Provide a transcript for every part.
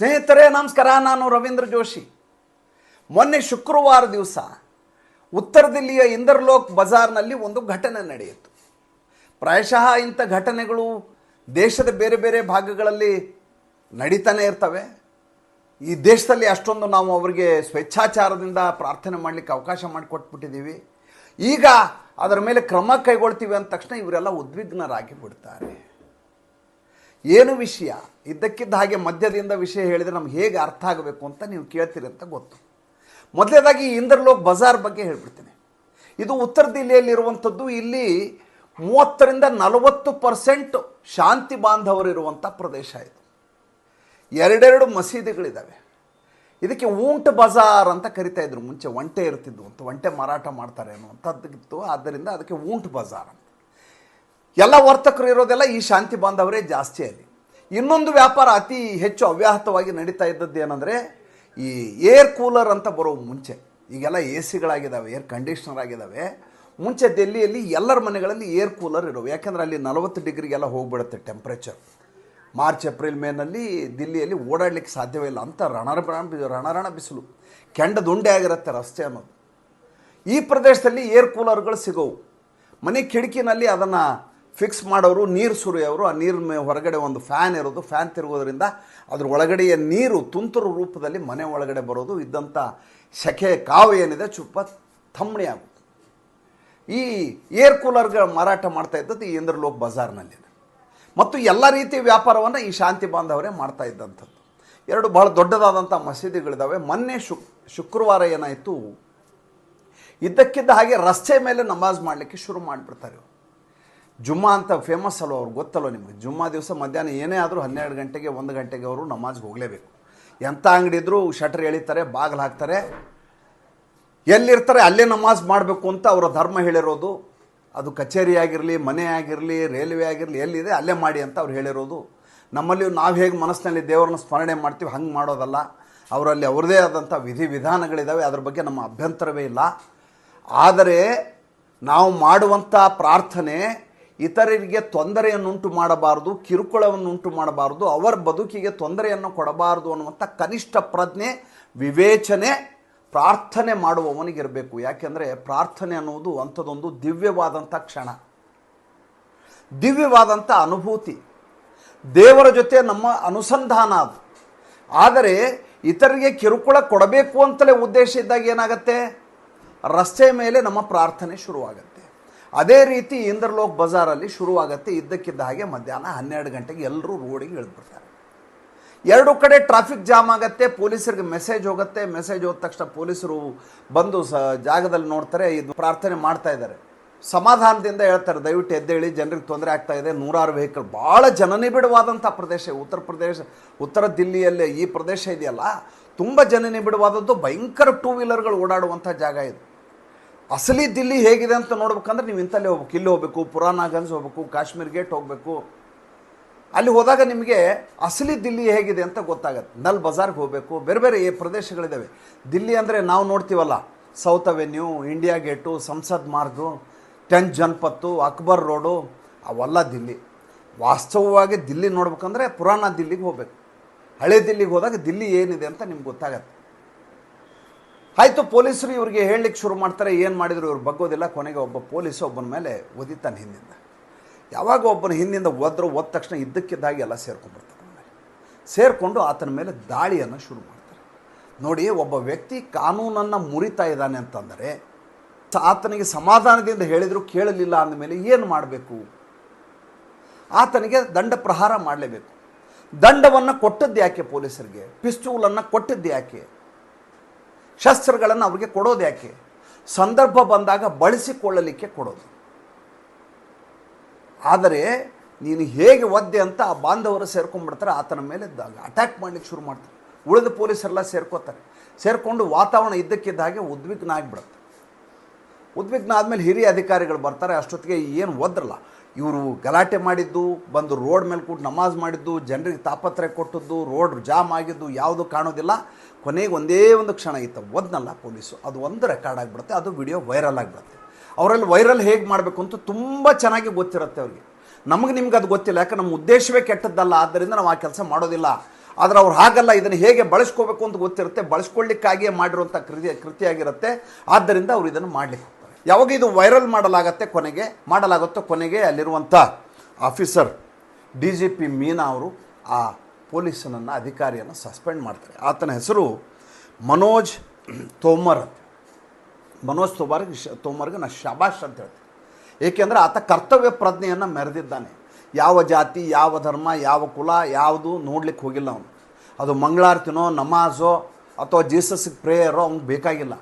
ಸ್ನೇಹಿತರೇ, ನಮಸ್ಕಾರ. ನಾನು ರವೀಂದ್ರ ಜೋಶಿ. ಮೊನ್ನೆ ಶುಕ್ರವಾರ ದಿವಸ ಉತ್ತರ ದಿಲ್ಲಿಯ ಇಂದರ್ಲೋಕ್ ಬಜಾರ್ನಲ್ಲಿ ಒಂದು ಘಟನೆ ನಡೆಯಿತು. ಪ್ರಾಯಶಃ ಇಂಥ ಘಟನೆಗಳು ದೇಶದ ಬೇರೆ ಬೇರೆ ಭಾಗಗಳಲ್ಲಿ ನಡೀತಾನೆ ಇರ್ತವೆ. ಈ ದೇಶದಲ್ಲಿ ಅಷ್ಟೊಂದು ನಾವು ಅವರಿಗೆ ಸ್ವೇಚ್ಛಾಚಾರದಿಂದ ಪ್ರಾರ್ಥನೆ ಮಾಡಲಿಕ್ಕೆ ಅವಕಾಶ ಮಾಡಿಕೊಟ್ಬಿಟ್ಟಿದ್ದೀವಿ. ಈಗ ಅದರ ಮೇಲೆ ಕ್ರಮ ಕೈಗೊಳ್ತೀವಿ ಅಂದ ತಕ್ಷಣ ಇವರೆಲ್ಲ ಉದ್ವಿಗ್ನರಾಗಿ ಬಿಡ್ತಾರೆ ಏನು ವಿಷಯ? ಇದ್ದಕ್ಕಿದ್ದ ಹಾಗೆ ಮಧ್ಯದಿಂದ ವಿಷಯ ಹೇಳಿದರೆ ನಮ್ಗೆ ಹೇಗೆ ಅರ್ಥ ಆಗಬೇಕು ಅಂತ ನೀವು ಕೇಳ್ತೀರಿ ಅಂತ ಗೊತ್ತು. ಮೊದಲನೇದಾಗಿ ಇಂದ್ರಲೋಕ್ ಬಜಾರ್ ಬಗ್ಗೆ ಹೇಳ್ಬಿಡ್ತೀನಿ. ಇದು ಉತ್ತರ ದಿಲ್ಲಿಯಲ್ಲಿರುವಂಥದ್ದು, ಇಲ್ಲಿ ಮೂವತ್ತರಿಂದ ನಲವತ್ತು ಪರ್ಸೆಂಟ್ ಶಾಂತಿ ಬಾಂಧವರಿರುವಂಥ ಪ್ರದೇಶ ಇದು. ಎರಡೆರಡು ಮಸೀದಿಗಳಿದ್ದಾವೆ ಇದಕ್ಕೆ ಊಂಟ್ ಬಜಾರ್ ಅಂತ ಕರಿತಾ ಇದ್ರು. ಮುಂಚೆ ಒಂಟೆ ಇರ್ತಿದ್ವು ಅಂತ, ಒಂಟೆ ಮಾರಾಟ ಮಾಡ್ತಾರೆ ಅನ್ನುವಂಥದ್ದು ಆದ್ದರಿಂದ ಅದಕ್ಕೆ ಊಂಟ್ ಬಜಾರ್ ಅಂತ. ಎಲ್ಲ ವರ್ತಕರು ಇರೋದೆಲ್ಲ ಈ ಶಾಂತಿ ಬಾಂಧವರೇ ಜಾಸ್ತಿ ಅಲ್ಲಿ. ಇನ್ನೊಂದು ವ್ಯಾಪಾರ ಅತಿ ಹೆಚ್ಚು ಅವ್ಯಾಹತವಾಗಿ ನಡೀತಾ ಇದ್ದದ್ದು ಏನಂದರೆ, ಈ ಏರ್ ಕೂಲರ್ ಅಂತ ಬರೋ ಮುಂಚೆ, ಈಗೆಲ್ಲ ಎ ಸಿಗಳಾಗಿದ್ದಾವೆ ಏರ್ ಕಂಡೀಷ್ನರ್ ಆಗಿದ್ದಾವೆ ಮುಂಚೆ ದೆಲ್ಲಿಯಲ್ಲಿ ಎಲ್ಲರ ಮನೆಗಳಲ್ಲಿ ಏರ್ ಕೂಲರ್ ಇರೋವು. ಯಾಕೆಂದರೆ ಅಲ್ಲಿ ನಲವತ್ತು ಡಿಗ್ರಿಗೆಲ್ಲ ಹೋಗ್ಬಿಡುತ್ತೆ ಟೆಂಪ್ರೇಚರ್ ಮಾರ್ಚ್, ಏಪ್ರಿಲ್, ಮೇನಲ್ಲಿ ದಿಲ್ಲಿಯಲ್ಲಿ ಓಡಾಡಲಿಕ್ಕೆ ಸಾಧ್ಯವಿಲ್ಲ ಅಂತ ರಣರಣ ರಣರಣ ಬಿಸಿಲು. ಕೆಂಡದುಂಡೆ ಆಗಿರುತ್ತೆ ರಸ್ತೆ ಅನ್ನೋದು. ಈ ಪ್ರದೇಶದಲ್ಲಿ ಏರ್ ಕೂಲರ್ಗಳು ಸಿಗೋವು. ಮನೆ ಕಿಟಕಿನಲ್ಲಿ ಅದನ್ನು ಫಿಕ್ಸ್ ಮಾಡೋರು ನೀರು ಸುರಿಯೋರು, ಆ ನೀರಿನ ಹೊರಗಡೆ ಒಂದು ಫ್ಯಾನ್ ಇರೋದು ಫ್ಯಾನ್ ತಿರುಗೋದ್ರಿಂದ ಅದ್ರ ಒಳಗಡೆಯ ನೀರು ತುಂತುರು ರೂಪದಲ್ಲಿ ಮನೆ ಒಳಗಡೆ ಬರೋದು ಇದ್ದಂಥ ಸೆಖೆ ಕಾವು ಏನಿದೆ ಚುಪ್ಪ ಥಮ್ಮಣಿ ಆಗುತ್ತೆ ಈ ಏರ್ ಕೂಲರ್ಗಳ ಮಾರಾಟ ಮಾಡ್ತಾ ಇದ್ದದ್ದು ಈ ಇಂದ್ರಲೋಕ್ ಬಜಾರ್ನಲ್ಲಿದೆ. ಮತ್ತು ಎಲ್ಲ ರೀತಿಯ ವ್ಯಾಪಾರವನ್ನು ಈ ಶಾಂತಿ ಬಾಂಧವರೇ ಮಾಡ್ತಾ ಇದ್ದಂಥದ್ದು. ಎರಡು ಬಹಳ ದೊಡ್ಡದಾದಂಥ ಮಸೀದಿಗಳಿದ್ದಾವೆ ಮೊನ್ನೆ ಶುಕ್ ಶುಕ್ರವಾರ ಏನಾಯಿತು, ಇದ್ದಕ್ಕಿದ್ದ ಹಾಗೆ ರಸ್ತೆ ಮೇಲೆ ನಮಾಜ್ ಮಾಡಲಿಕ್ಕೆ ಶುರು ಮಾಡಿಬಿಡ್ತಾರೆ. ಜುಮ್ಮಾ ಅಂತ ಫೇಮಸ್ ಅಲ್ವ ಅವ್ರು ಗೊತ್ತಲ್ವ ನಿಮಗೆ? ಜುಮ್ಮಾ ದಿವಸ ಮಧ್ಯಾಹ್ನ ಏನೇ ಆದರೂ ಹನ್ನೆರಡು ಗಂಟೆಗೆ, ಒಂದು ಗಂಟೆಗೆ ಅವರು ನಮಾಜ್ಗೆ ಹೋಗಲೇಬೇಕು. ಎಂಥ ಅಂಗಡಿ ಇದ್ದರೂ ಶಟರ್ ಎಳಿತಾರೆ, ಬಾಗಿಲು ಹಾಕ್ತಾರೆ. ಎಲ್ಲಿರ್ತಾರೆ ಅಲ್ಲೇ ನಮಾಜ್ ಮಾಡಬೇಕು ಅಂತ ಅವರ ಧರ್ಮ ಹೇಳಿರೋದು. ಅದು ಕಚೇರಿ ಆಗಿರಲಿ, ಮನೆ ಆಗಿರಲಿ ರೈಲ್ವೆ ಆಗಿರಲಿ, ಎಲ್ಲಿದೆ ಅಲ್ಲೇ ಮಾಡಿ ಅಂತ ಅವ್ರು ಹೇಳಿರೋದು. ನಮ್ಮಲ್ಲಿ ನಾವು ಹೇಗೆ ಮನಸ್ಸಿನಲ್ಲಿ ದೇವರನ್ನ ಸ್ಮರಣೆ ಮಾಡ್ತೀವಿ, ಹಂಗೆ ಮಾಡೋದಲ್ಲ. ಅವರಲ್ಲಿ ಅವ್ರದ್ದೇ ಆದಂಥ ವಿಧಿ ವಿಧಾನಗಳಿದ್ದಾವೆ ಅದ್ರ ಬಗ್ಗೆ ನಮ್ಮ ಅಭ್ಯಂತರವೇ ಇಲ್ಲ. ಆದರೆ ನಾವು ಮಾಡುವಂಥ ಪ್ರಾರ್ಥನೆ ಇತರರಿಗೆ ತೊಂದರೆಯನ್ನುಂಟು ಮಾಡಬಾರದು, ಕಿರುಕುಳವನ್ನುಂಟು ಮಾಡಬಾರದು, ಅವರ ಬದುಕಿಗೆ ತೊಂದರೆಯನ್ನು ಕೊಡಬಾರದು ಅನ್ನುವಂಥ ಕನಿಷ್ಠ ಪ್ರಜ್ಞೆ, ವಿವೇಚನೆ, ಪ್ರಾರ್ಥನೆ ಮಾಡುವವನಿಗಿರಬೇಕು. ಯಾಕೆಂದರೆ ಪ್ರಾರ್ಥನೆ ಅನ್ನುವುದು ಅಂಥದ್ದೊಂದು ದಿವ್ಯವಾದಂಥ ಕ್ಷಣ. ದಿವ್ಯವಾದಂಥ ಅನುಭೂತಿ. ದೇವರ ಜೊತೆ ನಮ್ಮ ಅನುಸಂಧಾನ ಅದು. ಆದರೆ ಇತರಿಗೆ ಕಿರುಕುಳ ಕೊಡಬೇಕು ಅಂತಲೇ ಉದ್ದೇಶ ಇದ್ದಾಗ ಏನಾಗುತ್ತೆ? ರಸ್ತೆ ಮೇಲೆ ನಮ್ಮ ಪ್ರಾರ್ಥನೆ ಶುರುವಾಗತ್ತೆ. ಅದೇ ರೀತಿ ಇಂದ್ರಲೋಕ್ ಬಜಾರಲ್ಲಿ ಶುರುವಾಗುತ್ತೆ, ಇದ್ದಕ್ಕಿದ್ದ ಹಾಗೆ ಮಧ್ಯಾಹ್ನ ಹನ್ನೆರಡು ಗಂಟೆಗೆ ಎಲ್ಲರೂ ರೋಡಿಗೆ ಇಳಿದ್ಬಿಡ್ತಾರೆ. ಎರಡು ಕಡೆ ಟ್ರಾಫಿಕ್ ಜಾಮ್ ಆಗತ್ತೆ, ಪೊಲೀಸರಿಗೆ ಮೆಸೇಜ್ ಹೋಗುತ್ತೆ ಮೆಸೇಜ್ ಹೋದ ತಕ್ಷಣ ಪೊಲೀಸರು ಬಂದು ಸ, ಜಾಗದಲ್ಲಿ ನೋಡ್ತಾರೆ, ಇದು ಪ್ರಾರ್ಥನೆ ಮಾಡ್ತಾ ಇದ್ದಾರೆ. ಸಮಾಧಾನದಿಂದ ಹೇಳ್ತಾರೆ, ದಯವಿಟ್ಟು ಎದ್ದೇಳಿ, ಜನರಿಗೆ ತೊಂದರೆ ಆಗ್ತಾ ಇದೆ, ನೂರಾರು ವೆಹಿಕಲ್ ಭಾಳ ಜನನಿಬಿಡವಾದಂಥ ಪ್ರದೇಶ, ಉತ್ತರ ಪ್ರದೇಶ, ಉತ್ತರ ದಿಲ್ಲಿಯಲ್ಲಿ ಈ ಪ್ರದೇಶ ಇದೆಯಲ್ಲ, ತುಂಬ ಜನನಿಬಿಡವಾದದ್ದು ಭಯಂಕರ ಟೂ ವೀಲರ್ಗಳು ಓಡಾಡುವಂಥ ಜಾಗ ಇದು. ಅಸಲಿ ದಿಲ್ಲಿ ಹೇಗಿದೆ ಅಂತ ನೋಡ್ಬೇಕಂದ್ರೆ ನೀವು ಇಂಥಲ್ಲಿ ಹೋಗ್ಬೇಕು. ಇಲ್ಲಿ ಹೋಗ್ಬೇಕು ಪುರಾನಾಗನ್ಸ್ ಹೋಗ್ಬೇಕು, ಕಾಶ್ಮೀರ್ ಗೇಟ್ ಹೋಗಬೇಕು. ಅಲ್ಲಿ ಹೋದಾಗ ನಿಮಗೆ ಅಸಲಿ ದಿಲ್ಲಿ ಹೇಗಿದೆ ಅಂತ ಗೊತ್ತಾಗತ್ತೆ. ನಲ್ ಬಜಾರ್ಗೆ ಹೋಗಬೇಕು, ಬೇರೆ ಬೇರೆ ಪ್ರದೇಶಗಳಿದ್ದಾವೆ ದಿಲ್ಲಿ ಅಂದರೆ ನಾವು ನೋಡ್ತೀವಲ್ಲ, South Avenue, India gate, Sansad Marg tenth Janpath, Akbar road, ಅವೆಲ್ಲ ದಿಲ್ಲಿ. ವಾಸ್ತವವಾಗಿ ದಿಲ್ಲಿ ನೋಡ್ಬೇಕಂದ್ರೆ ಪುರಾಣ ದಿಲ್ಲಿಗೆ ಹೋಗ್ಬೇಕು. ಹಳೆ ದಿಲ್ಲಿಗೆ ಹೋದಾಗ ದಿಲ್ಲಿ ಏನಿದೆ ಅಂತ ನಿಮ್ಗೆ ಗೊತ್ತಾಗತ್ತೆ. ಆಯಿತು, ಪೊಲೀಸರು ಇವರಿಗೆ ಹೇಳಲಿಕ್ಕೆ ಶುರು ಮಾಡ್ತಾರೆ, ಏನು ಮಾಡಿದ್ರು ಇವ್ರು ಬಗ್ಗೋದಿಲ್ಲ. ಕೊನೆಗೆ ಒಬ್ಬ ಪೊಲೀಸ್ ಒಬ್ಬನ ಮೇಲೆ ಒದಿತಾನೆ ಹಿಂದಿಂದ. ಯಾವಾಗ ಒಬ್ಬನ ಹಿಂದಿಂದ ಒದ್ರು ಒದ್ದ ತಕ್ಷಣ ಇದ್ದಕ್ಕಿದ್ದಾಗಿ ಎಲ್ಲ ಸೇರ್ಕೊಂಡ್ಬಿಡ್ತಾರೆ ಸೇರಿಕೊಂಡು ಆತನ ಮೇಲೆ ದಾಳಿಯನ್ನು ಶುರು ಮಾಡ್ತಾರೆ. ನೋಡಿ, ಒಬ್ಬ ವ್ಯಕ್ತಿ ಕಾನೂನನ್ನು ಮುರಿತಾ ಇದ್ದಾನೆ ಅಂತಂದರೆ, ಆತನಿಗೆ ಸಮಾಧಾನದಿಂದ ಹೇಳಿದರೂ, ಕೇಳಲಿಲ್ಲ ಅಂದಮೇಲೆ ಏನು ಮಾಡಬೇಕು? ಆತನಿಗೆ ದಂಡ ಪ್ರಹಾರ ಮಾಡಲೇಬೇಕು. ದಂಡವನ್ನು ಕೊಟ್ಟದ್ದು ಯಾಕೆ ಪೊಲೀಸರಿಗೆ? ಪಿಸ್ತೂಲನ್ನು ಕೊಟ್ಟದ್ದು ಯಾಕೆ? ಶಸ್ತ್ರಗಳನ್ನು ಅವರಿಗೆ ಕೊಡೋದು ಯಾಕೆ? ಸಂದರ್ಭ ಬಂದಾಗ ಬಳಸಿಕೊಳ್ಳಲಿಕ್ಕೆ ಕೊಡೋದು. ಆದರೆ ನೀನು ಹೇಗೆ ಒದ್ದೆ ಅಂತ ಆ ಬಾಂಧವರು ಸೇರ್ಕೊಂಡ್ಬಿಡ್ತಾರೆ, ಆತನ ಮೇಲೆ ಅಟ್ಯಾಕ್ ಮಾಡಲಿಕ್ಕೆ ಶುರು ಮಾಡ್ತಾರೆ. ಉಳಿದ ಪೊಲೀಸರೆಲ್ಲ ಸೇರ್ಕೋತಾರೆ. ಸೇರಿಕೊಂಡು ವಾತಾವರಣ ಇದ್ದಕ್ಕಿದ್ದ ಹಾಗೆ ಉದ್ವಿಗ್ನ ಆಗಿಬಿಡುತ್ತೆ. ಉದ್ವಿಗ್ನ ಆದಮೇಲೆ ಹಿರಿಯ ಅಧಿಕಾರಿಗಳು ಬರ್ತಾರೆ, ಅಷ್ಟೊತ್ತಿಗೆ ಏನು ಒದ್ರಲ್ಲ. ಇವರು ಗಲಾಟೆ ಮಾಡಿದ್ದು, ಬಂದು ರೋಡ್ ಮೇಲೆ ಕೂತು ನಮಾಜ್ ಮಾಡಿದ್ದು, ಜನರಿಗೆ ತಾಪತ್ರೆ ಕೊಟ್ಟದ್ದು, ರೋಡ್ ಜಾಮ್ ಆಗಿದ್ದು, ಯಾವುದು ಕಾಣೋದಿಲ್ಲ. ಕೊನೆಗೆ ಒಂದೇ ಒಂದು ಕ್ಷಣ ಇತ್ತು ಒದ್ನಲ್ಲ ಪೊಲೀಸು. ಅದು ಒಂದು ರೆಕಾರ್ಡ್ ಆಗಿಬಿಡುತ್ತೆ, ಅದು ವಿಡಿಯೋ ವೈರಲ್ ಆಗಿಬಿಡುತ್ತೆ. ಅವರಲ್ಲಿ ವೈರಲ್ ಹೇಗೆ ಮಾಡಬೇಕು ಅಂತ ತುಂಬ ಚೆನ್ನಾಗಿ ಗೊತ್ತಿರುತ್ತೆ ಅವ್ರಿಗೆ. ನಮಗೆ ನಿಮ್ಗೆ ಅದು ಗೊತ್ತಿಲ್ಲ ಯಾಕೆ ನಮ್ಮ ಉದ್ದೇಶವೇ ಕೆಟ್ಟದ್ದಲ್ಲ, ಆದ್ದರಿಂದ ನಾವು ಆ ಕೆಲಸ ಮಾಡೋದಿಲ್ಲ. ಆದರೆ ಅವ್ರು ಹಾಗಲ್ಲ, ಇದನ್ನು ಹೇಗೆ ಬಳಸ್ಕೋಬೇಕು ಅಂತ ಗೊತ್ತಿರುತ್ತೆ, ಬಳಸ್ಕೊಳ್ಳಿಕ್ಕಾಗಿಯೇ ಮಾಡಿರುವಂಥ ಕೃತಿ, ಕೃತಿಯಾಗಿರುತ್ತೆ. ಆದ್ದರಿಂದ ಅವರು ಇದನ್ನು ಮಾಡಲಿಕ್ಕೆ ಯಾವಾಗ ಇದು ವೈರಲ್ ಮಾಡಲಾಗತ್ತೆ ಕೊನೆಗೆ, ಮಾಡಲಾಗುತ್ತೋ ಕೊನೆಗೆ ಅಲ್ಲಿರುವಂಥ officer D G P Meena ಅವರು ಆ ಪೊಲೀಸನನ್ನು, ಅಧಿಕಾರಿಯನ್ನು ಸಸ್ಪೆಂಡ್ ಮಾಡ್ತಾರೆ. ಆತನ ಹೆಸರು ಮನೋಜ್ ತೋಮರ್ ಮನೋಜ್ ತೋಮರ್ಗೆ ಶ, ತೋಮರ್ಗೆ ನಾನು ಶಬಾಷ್ ಅಂತ ಹೇಳ್ತೀನಿ. ಏಕೆಂದರೆ ಆತ ಕರ್ತವ್ಯ ಪ್ರಜ್ಞೆಯನ್ನು ಮೆರೆದಿದ್ದಾನೆ. ಯಾವ ಜಾತಿ, ಯಾವ ಧರ್ಮ, ಯಾವ ಕುಲ, ಯಾವುದು ನೋಡ್ಲಿಕ್ಕೆ ಹೋಗಿಲ್ಲ ಅವನು. ಅದು ಮಂಗಳಾರತಿನೋ, ನಮಾಜೋ, ಅಥವಾ ಜೀಸಸ್ಗೆ ಪ್ರೇಯರೋ ಅವ್ನಿಗೆ ಬೇಕಾಗಿಲ್ಲ.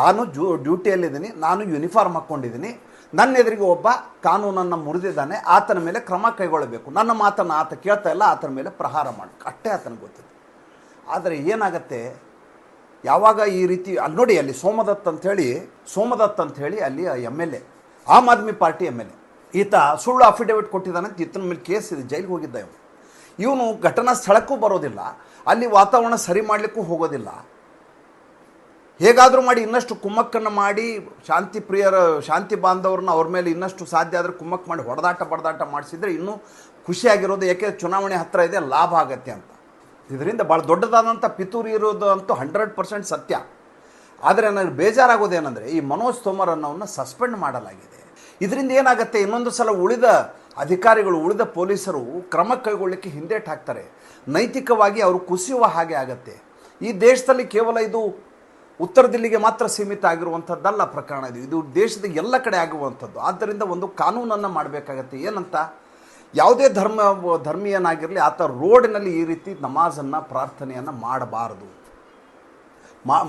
ನಾನು ಜೂ, ಡ್ಯೂಟಿಯಲ್ಲಿದ್ದೀನಿ, ನಾನು ಯೂನಿಫಾರ್ಮ್ ಹಾಕ್ಕೊಂಡಿದ್ದೀನಿ ನನ್ನ ಎದುರಿಗೆ ಒಬ್ಬ ಕಾನೂನನ್ನು ಮುರಿದಿದ್ದಾನೆ, ಆತನ ಮೇಲೆ ಕ್ರಮ ಕೈಗೊಳ್ಳಬೇಕು. ನನ್ನ ಮಾತನ್ನು ಆತ ಕೇಳ್ತಾ ಇಲ್ಲ, ಆತನ ಮೇಲೆ ಪ್ರಹಾರ ಮಾಡಿ ಅಷ್ಟೇ ಆತನಿಗೆ ಗೊತ್ತಿದೆ ಆದರೆ ಏನಾಗತ್ತೆ, ಯಾವಾಗ ಈ ರೀತಿ, ಅಲ್ಲಿ ನೋಡಿ, ಅಲ್ಲಿ ಸೋಮದತ್ ಅಂಥೇಳಿ ಸೋಮದತ್ ಅಂಥೇಳಿ ಅಲ್ಲಿ M L A Aam Aadmi party M L A ಈತ ಸುಳ್ಳು ಅಫಿಡೇವಿಟ್ ಕೊಟ್ಟಿದ್ದಾನೆ ಅಂತ ಈತನ ಮೇಲೆ ಕೇಸ್ ಇದೆ, ಜೈಲಿಗೆ ಹೋಗಿದ್ದ ಇವನು. ಇವನು ಘಟನಾ ಸ್ಥಳಕ್ಕೂ ಬರೋದಿಲ್ಲ, ಅಲ್ಲಿ ವಾತಾವರಣ ಸರಿ ಮಾಡಲಿಕ್ಕೂ ಹೋಗೋದಿಲ್ಲ. ಹೇಗಾದರೂ ಮಾಡಿ ಇನ್ನಷ್ಟು ಕುಮ್ಮಕ್ಕನ್ನು ಮಾಡಿ ಶಾಂತಿ ಪ್ರಿಯರ, ಶಾಂತಿ ಬಾಂಧವ್ರನ್ನ ಅವ್ರ ಮೇಲೆ ಇನ್ನಷ್ಟು ಸಾಧ್ಯ ಆದರೆ ಕುಮ್ಮಕ್ಕೆ ಮಾಡಿ ಹೊಡೆದಾಟ ಬಡದಾಟ ಮಾಡಿಸಿದ್ರೆ ಇನ್ನೂ ಖುಷಿಯಾಗಿರೋದು ಯಾಕೆ ಚುನಾವಣೆ ಹತ್ತಿರ ಇದೆ, ಲಾಭ ಆಗತ್ತೆ ಅಂತ. ಇದರಿಂದ ಭಾಳ ದೊಡ್ಡದಾದಂಥ ಪಿತೂರಿ ಇರೋದು ಅಂತೂ ಹಂಡ್ರೆಡ್ ಪರ್ಸೆಂಟ್ ಸತ್ಯ. ಆದರೆ ನನಗೆ ಬೇಜಾರಾಗೋದೇನೆಂದರೆ ಈ ಮನೋಜ್ ತೋಮರ್ ಅನ್ನೋನ್ನ ಸಸ್ಪೆಂಡ್ ಮಾಡಲಾಗಿದೆ. ಇದರಿಂದ ಏನಾಗುತ್ತೆ, ಇನ್ನೊಂದು ಸಲ ಉಳಿದ ಅಧಿಕಾರಿಗಳು, ಉಳಿದ ಪೊಲೀಸರು ಕ್ರಮ ಕೈಗೊಳ್ಳಲಿಕ್ಕೆ ಹಿಂದೇಟು ಹಾಕ್ತಾರೆ. ನೈತಿಕವಾಗಿ ಅವರು ಕುಸಿಯುವ ಹಾಗೆ ಆಗತ್ತೆ. ಈ ದೇಶದಲ್ಲಿ ಕೇವಲ ಇದು ಉತ್ತರ ದಿಲ್ಲಿಗೆ ಮಾತ್ರ ಸೀಮಿತ ಆಗಿರುವಂಥದ್ದಲ್ಲ ಪ್ರಕರಣ ಇದು. ಇದು ದೇಶದ ಎಲ್ಲ ಕಡೆ ಆಗುವಂಥದ್ದು. ಆದ್ದರಿಂದ ಒಂದು ಕಾನೂನನ್ನು ಮಾಡಬೇಕಾಗತ್ತೆ. ಏನಂತ? ಯಾವುದೇ ಧರ್ಮ, ಧರ್ಮೀಯನಾಗಿರಲಿ ಆತ ರೋಡಿನಲ್ಲಿ ಈ ರೀತಿ ನಮಾಜನ್ನು, ಪ್ರಾರ್ಥನೆಯನ್ನು ಮಾಡಬಾರದು.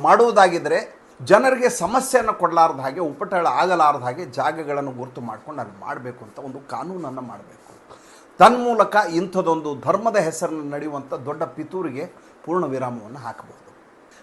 ಮಾಡುವುದಾಗಿದ್ದರೆ ಜನರಿಗೆ ಸಮಸ್ಯೆಯನ್ನು ಕೊಡಲಾರ್ದ ಹಾಗೆ, ಉಪಟಳ ಆಗಲಾರದ ಹಾಗೆ ಜಾಗಗಳನ್ನು ಗುರುತು ಮಾಡ್ಕೊಂಡು ಅಲ್ಲಿ ಮಾಡಬೇಕು ಅಂತ ಒಂದು ಕಾನೂನನ್ನು ಮಾಡಬೇಕು. ತನ್ಮೂಲಕ ಇಂಥದೊಂದು ಧರ್ಮದ ಹೆಸರಿನಲ್ಲಿ ನಡೆಯುವಂಥ ದೊಡ್ಡ ಪಿತೂರಿಗೆ ಪೂರ್ಣ ವಿರಾಮವನ್ನು ಹಾಕಬಹುದು